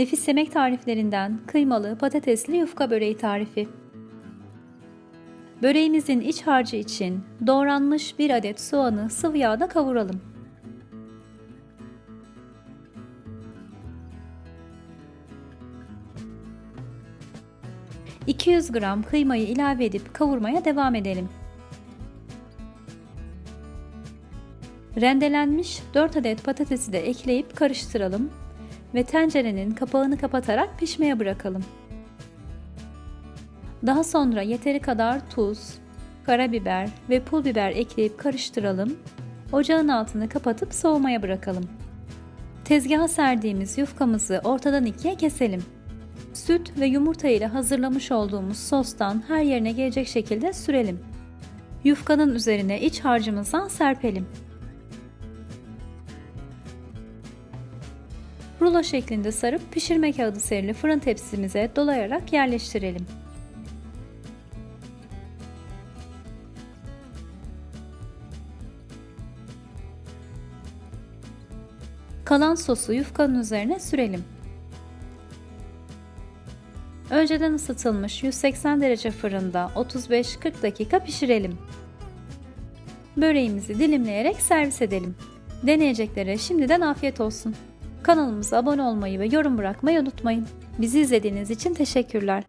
Nefis yemek tariflerinden kıymalı patatesli yufka böreği tarifi. Böreğimizin iç harcı için doğranmış bir adet soğanı sıvı yağda kavuralım. ...200 gram kıymayı ilave edip kavurmaya devam edelim. Rendelenmiş 4 adet patatesi de ekleyip karıştıralım ve tencerenin kapağını kapatarak pişmeye bırakalım. Daha sonra yeteri kadar tuz, karabiber ve pul biber ekleyip karıştıralım. Ocağın altını kapatıp soğumaya bırakalım. Tezgaha serdiğimiz yufkamızı ortadan ikiye keselim. Süt ve yumurta ile hazırlamış olduğumuz sostan her yerine gelecek şekilde sürelim. Yufkanın üzerine iç harcımızdan serpelim. Rulo şeklinde sarıp pişirme kağıdı serili fırın tepsimize dolayarak yerleştirelim. Kalan sosu yufkanın üzerine sürelim. Önceden ısıtılmış 180 derece fırında 35-40 dakika pişirelim. Böreğimizi dilimleyerek servis edelim. Deneyeceklere şimdiden afiyet olsun. Kanalımıza abone olmayı ve yorum bırakmayı unutmayın. Bizi izlediğiniz için teşekkürler.